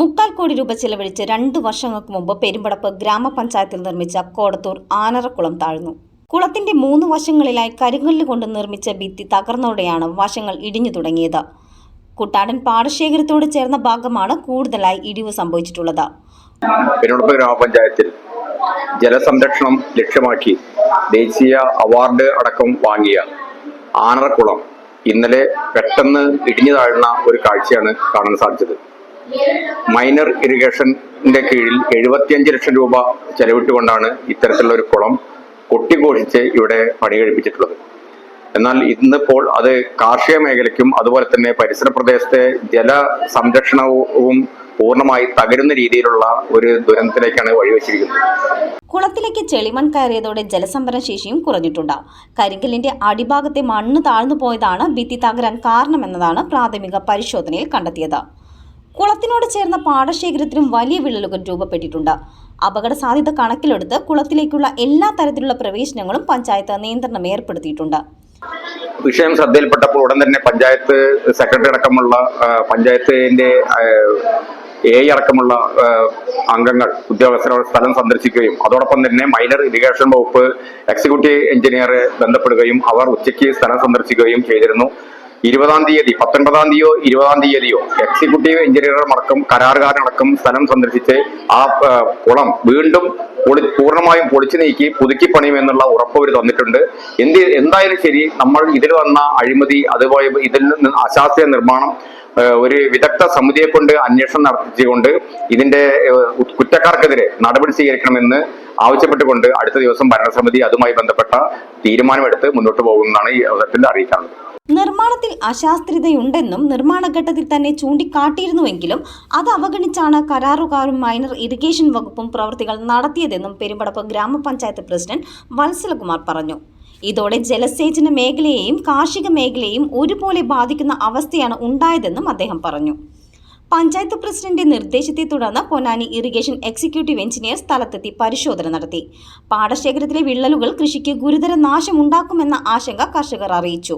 മുക്കാൽ കോടി രൂപ ചെലവഴിച്ച് രണ്ട് വർഷങ്ങൾക്ക് മുമ്പ് പെരുമ്പടപ്പ് ഗ്രാമപഞ്ചായത്തിൽ നിർമ്മിച്ച കോടത്തൂർ ആനറക്കുളം താഴ്ന്നു. കുളത്തിന്റെ മൂന്ന് വശങ്ങളിലായി കരിങ്കല്ല് കൊണ്ട് നിർമ്മിച്ച ഭിത്തി തകർന്നതോടെയാണ് വശങ്ങൾ ഇടിഞ്ഞു തുടങ്ങിയത്. കുട്ടാടൻ പാടശേഖരത്തോട് ചേർന്ന ഭാഗമാണ് കൂടുതലായി ഇടിവ് സംഭവിച്ചിട്ടുള്ളത്. പെരുമ്പടപ്പ് ഗ്രാമപഞ്ചായത്തിൽ ജലസംരക്ഷണം ലക്ഷ്യമാക്കി ദേശീയ അവാർഡ് അടക്കം വാങ്ങിയ ആനറക്കുളം ഇന്നലെ പെട്ടെന്ന് ഇടിഞ്ഞു താഴ്ന്ന ഒരു കാഴ്ചയാണ് കാണാൻ സാധിച്ചത്. മൈനർ ഇറിഗേഷന്റെ കീഴിൽ എഴുപത്തിയഞ്ച് ലക്ഷം രൂപ ചെലവിട്ടുകൊണ്ടാണ് ഇത്തരത്തിലുള്ള ഒരു കുളം കൊട്ടിഘോഷിച്ച് ഇവിടെ പണി കഴിപ്പിച്ചിട്ടുള്ളത്. എന്നാൽ ഇന്നിപ്പോൾ അത് കാർഷിക മേഖലയ്ക്കും അതുപോലെ തന്നെ പരിസര പ്രദേശത്തെ ജല സംരക്ഷണവും പൂർണമായി തകരുന്ന രീതിയിലുള്ള ഒരു ദുരന്തത്തിലേക്കാണ് വഴിവെച്ചിരിക്കുന്നത്. കുളത്തിലേക്ക് ചെളിമൺ കയറിയതോടെ ജലസംഭരണ ശേഷിയും കുറഞ്ഞിട്ടുണ്ട്. കരിങ്കലിന്റെ അടിഭാഗത്തെ മണ്ണ് താഴ്ന്നു പോയതാണ് ഭിത്തി തകരാൻ കാരണമെന്നതാണ് പ്രാഥമിക പരിശോധനയിൽ കണ്ടെത്തിയത്. കുളത്തിനോട് ചേർന്ന പാടശേഖരത്തിനും വലിയ വിള്ളലുകൾ രൂപപ്പെട്ടിട്ടുണ്ട്. അപകട സാധ്യത കണക്കിലെടുത്ത് കുളത്തിലേക്കുള്ള എല്ലാ തരത്തിലുള്ള പ്രവേശനങ്ങളും പഞ്ചായത്ത് നിയന്ത്രണം ഏർപ്പെടുത്തിയിട്ടുണ്ട്. വിഷയം ശ്രദ്ധയിൽപ്പെട്ടപ്പോൾ ഉടൻ തന്നെ പഞ്ചായത്ത് സെക്രട്ടറി അടക്കമുള്ള പഞ്ചായത്തിന്റെ എ അടക്കമുള്ള അംഗങ്ങൾ ഉദ്യോഗസ്ഥരോട് സ്ഥലം സന്ദർശിക്കുകയും അതോടൊപ്പം തന്നെ മൈനർ ഇറിഗേഷൻ വകുപ്പ് എക്സിക്യൂട്ടീവ് എഞ്ചിനീയറെ ബന്ധപ്പെടുകയും അവർ ഉച്ചയ്ക്ക് സ്ഥലം സന്ദർശിക്കുകയും ചെയ്തിരുന്നു. ഇരുപതാം തീയതി പത്തൊൻപതാം തീയതിയോ ഇരുപതാം തീയതിയോ എക്സിക്യൂട്ടീവ് എഞ്ചിനീയർ അടക്കം കരാറുകാരനടക്കം സ്ഥലം സന്ദർശിച്ച് ആ കുളം വീണ്ടും പൊളി പൂർണമായും പൊളിച്ചു നീക്കി പുതുക്കി പണിയുമെന്നുള്ള ഉറപ്പ് അവർ തന്നിട്ടുണ്ട്. എന്ത് എന്തായാലും ശരി നമ്മൾ ഇതിൽ വന്ന അഴിമതി അതുപോലെ ഇതിൽ നിന്ന് അശാസ്ത്രീയ നിർമ്മാണം ഒരു വിദഗ്ധ സമിതിയെ കൊണ്ട് അന്വേഷണം നടത്തിച്ചുകൊണ്ട് ഇതിന്റെ കുറ്റക്കാർക്കെതിരെ നടപടി സ്വീകരിക്കണമെന്ന് ആവശ്യപ്പെട്ടുകൊണ്ട് അടുത്ത ദിവസം ഭരണസമിതി അതുമായി ബന്ധപ്പെട്ട തീരുമാനമെടുത്ത് മുന്നോട്ട് പോകുമെന്നാണ് ഈ അവസരത്തിൽ അറിയിക്കാനുള്ളത് നിർമ്മാണത്തിൽ അശാസ്ത്രീയതയുണ്ടെന്നും നിർമ്മാണ ഘട്ടത്തിൽ തന്നെ ചൂണ്ടിക്കാട്ടിയിരുന്നുവെങ്കിലും അത് അവഗണിച്ചാണ് കരാറുകാരും മൈനർ ഇറിഗേഷൻ വകുപ്പും പ്രവൃത്തികൾ നടത്തിയതെന്നും പെരുമ്പടപ്പ് ഗ്രാമപഞ്ചായത്ത് പ്രസിഡന്റ് വത്സലകുമാർ പറഞ്ഞു. ഇതോടെ ജലസേചന മേഖലയെയും കാർഷിക മേഖലയെയും ഒരുപോലെ ബാധിക്കുന്ന അവസ്ഥയാണ് ഉണ്ടായതെന്നും അദ്ദേഹം പറഞ്ഞു. പഞ്ചായത്ത് പ്രസിഡന്റിന്റെ നിർദ്ദേശത്തെ തുടർന്ന് പൊന്നാനി ഇറിഗേഷൻ എക്സിക്യൂട്ടീവ് എഞ്ചിനീയർ സ്ഥലത്തെത്തി പരിശോധന നടത്തി. പാടശേഖരത്തിലെ വിള്ളലുകൾ കൃഷിക്ക് ഗുരുതര നാശമുണ്ടാക്കുമെന്ന ആശങ്ക കർഷകർ അറിയിച്ചു.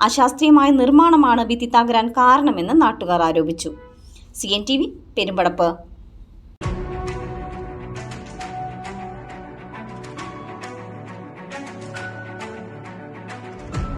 അശാസ്ത്രീയമായ നിർമ്മാണമാണ് ഭിത്തി തകരാൻ കാരണമെന്ന് നാട്ടുകാർ ആരോപിച്ചു. C N T V Perumpadappu.